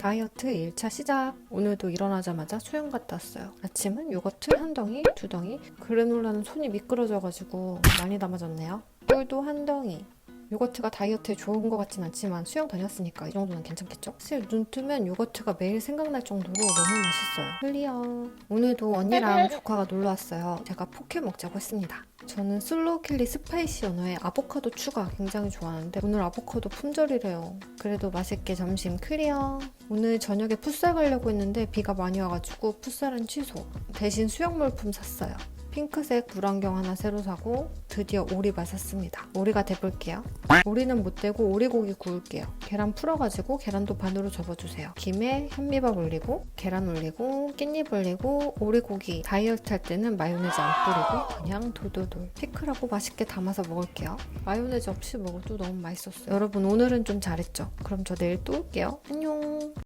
다이어트 1차 시작. 오늘도 일어나자마자 수영 갔다 왔어요. 아침은 요거트 한 덩이, 두 덩이. 그래놀라는 손이 미끄러져가지고 많이 담아졌네요. 꿀도 한 덩이. 요거트가 다이어트에 좋은 것 같진 않지만 수영 다녔으니까 이 정도는 괜찮겠죠? 사실 눈 뜨면 요거트가 매일 생각날 정도로 너무 맛있어요. 클리어. 오늘도 언니랑 조카가 놀러 왔어요. 제가 포케 먹자고 했습니다. 저는 슬로우 킬리 스파이시 연어에 아보카도 추가 굉장히 좋아하는데 오늘 아보카도 품절이래요. 그래도 맛있게 점심 클리어. 오늘 저녁에 풋살 가려고 했는데 비가 많이 와가지고 풋살은 취소. 대신 수영 물품 샀어요. 핑크색 물안경 하나 새로 사고 드디어 오리발 샀습니다. 오리가 돼볼게요. 오리는 못 되고 오리고기 구울게요. 계란 풀어가지고 계란도 반으로 접어주세요. 김에 현미밥 올리고 계란 올리고 깻잎 올리고 오리고기 다이어트 할 때는 마요네즈 안 뿌리고 그냥 돌돌돌 피클하고 맛있게 담아서 먹을게요. 마요네즈 없이 먹어도 너무 맛있었어요. 여러분 오늘은 좀 잘했죠? 그럼 저 내일 또 올게요. 안녕.